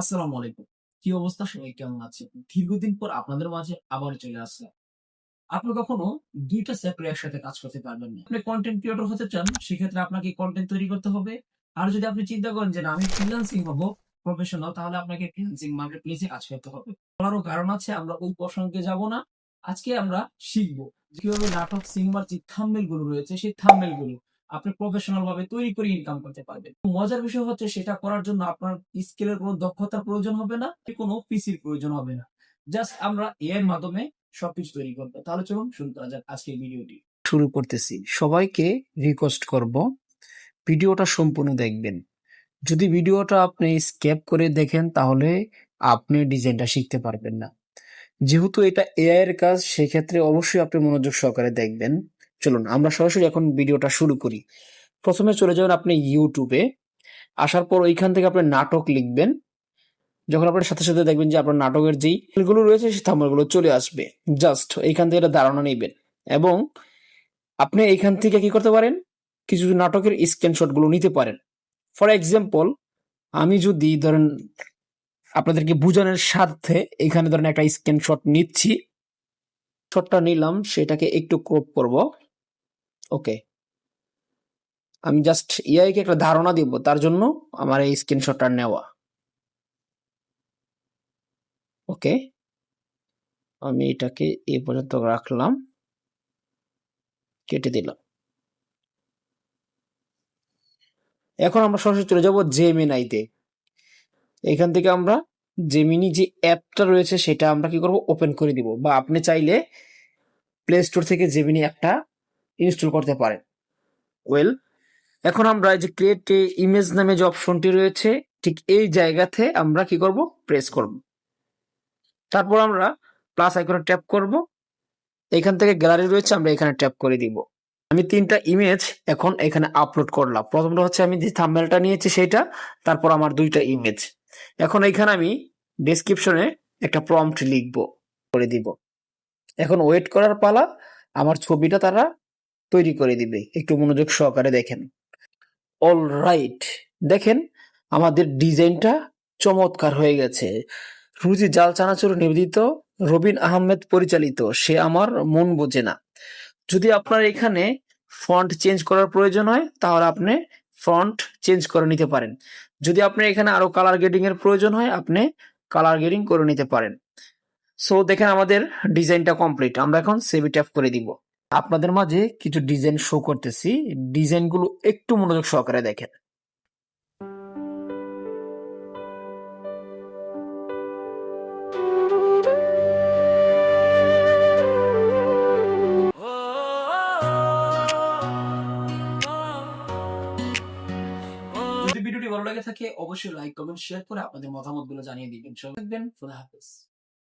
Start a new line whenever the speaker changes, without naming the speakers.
আসসালামু আলাইকুম। কি অবস্থা? সবাই কেমন আছে দীর্ঘদিন পর আপনাদের মাঝে আবার চলে আসলাম। আপনি কখনো দুইটা সেক্টর একসাথে কাজ করতে পারবেন না। আপনি কন্টেন্ট ক্রিয়েটর হতে চান, সেক্ষেত্রে আপনাকে কন্টেন্ট তৈরি করতে হবে। আর যদি আপনি চিন্তা করেন যে আমি ফ্রিল্যান্সিং হব প্রফেশনাল তাহলে আপনাকে ফ্রিল্যান্সিং মার্কেট প্লেসে কাজ করতে হবে। বলারও কারণ আছে, আমরা ওই প্রসঙ্গে যাব না। আজকে আমরা শিখব কীভাবে নাটক, সিনেমার যে থাম্বেলগুলো রয়েছে, সেই থাম্বেলগুলো আপনি প্রফেশনাল ভাবে তৈরি করে ইনকাম করতে পারবেন। মজার বিষয় হচ্ছে সেটা করার জন্য আপনার স্কিলের কোনো দক্ষতার প্রয়োজন হবে না কোনো পিসির প্রয়োজন হবে না। জাস্ট আমরা এর মাধ্যমে সবকিছু তৈরি করব। তাহলে চলুন শুরু করা যাক আজকের ভিডিওটি
শুরু করতেছি। সবাইকে রিকোয়েস্ট করব, ভিডিওটা সম্পূর্ণ দেখবেন। যদি ভিডিওটা আপনি স্কেপ করে দেখেন, তাহলে আপনি ডিজাইনটা শিখতে পারবেন না। যেহেতু এটা এআই এর কাজ, সেক্ষেত্রে অবশ্যই আপনি মনোযোগ সহকারে দেখবেন। চলুন, আমরা সরাসরি এখন ভিডিওটা শুরু করি। প্রথমে চলে যাবেন আপনি ইউটিউবে আসার পর ওইখান থেকে আপনি নাটক লিখবেন। যখন আপনার সাথে সাথে দেখবেন যে আপনার নাটকের যেই গুলো রয়েছে, সেই থাম্বনেলগুলো চলে আসবে। জাস্ট এইখান থেকে একটা ধারণা নেবেন এবং আপনি এইখান থেকে কি করতে পারেন? কিছু নাটকের স্ক্রিনশটগুলো নিতে পারেন। ফর এক্সাম্পল আমি যদি ধরেন আপনাদেরকে বোঝানোর স্বার্থে এখানে ধরেন একটা স্ক্রিনশট নিচ্ছি। শটটা নিলাম, সেটাকে একটু ক্রপ করব। ওকে আমি জাস্ট এআই কে একটা ধারণা দিব, তার জন্য আমার এই স্ক্রিনশটটা নেওয়া। ওকে আমি এটাকে এই পর্যন্ত রাখলাম। কেটে দিলাম। এখন আমরা সরাসরি চলে যাব জেমিনাইতে এখান থেকে আমরা জেমিনি যে অ্যাপটা রয়েছে, সেটা আমরা কি করব? ওপেন করে দিব। বা আপনি চাইলে প্লে স্টোর থেকে জেমিনি অ্যাপটা ইনস্টল করতে পারেন। ওয়েল এখন আমরা যে ক্রিয়েট ইমেজ নামে যে অপশনটি রয়েছে, ঠিক এই জায়গাতে আমরা কি করব? প্রেস করব। তারপর আমরা প্লাস আইকনে ট্যাপ করব। এখান থেকে গ্যালারি রয়েছে, আমরা এখানে ট্যাপ করে দিব। আমি তিনটা ইমেজ এখন এখানে আপলোড করলাম। প্রথমটা হচ্ছে আমি যে থাম্বনেলটা নিয়েছি সেটা, তারপর আমার দুইটা ইমেজ এখন এখানে আমি ডেসক্রিপশনে একটা প্রম্পট লিখব, করে দিব। এখন ওয়েট করার পালা, আমার ছবিটা তারা তৈরি করে দিবে। একটু মনোযোগ সহকারে দেখেন। অল রাইট দেখেন আমাদের ডিজাইনটা চমৎকার হয়ে গেছে। রুজি জাল চানাচুর নিবেদিত, রবিন আহমেদ পরিচালিত, সে আমার মন বোঝে না। যদি আপনার এখানে ফন্ট চেঞ্জ করার প্রয়োজন হয়, তাহলে আপনি ফন্ট চেঞ্জ করে নিতে পারেন। যদি আপনার এখানে আরও কালার গ্রেডিং এর প্রয়োজন হয়, আপনি কালার গ্রেডিং করে নিতে পারেন। সো দেখেন আমাদের ডিজাইনটা কমপ্লিট আমরা এখন সেভি ট্যাপ করে দিব। আপনাদের মাঝে কিছু ডিজাইন শো করতেছি। ডিজাইনগুলো একটু মনোযোগ সহকারে দেখেন।
যদি ভিডিওটি ভালো লাগে থাকে, অবশ্যই লাইক কমেন্ট শেয়ার করে আপনাদের মতামতগুলো জানিয়ে দিবেন। থাকবেন, খোদা হাফেজ।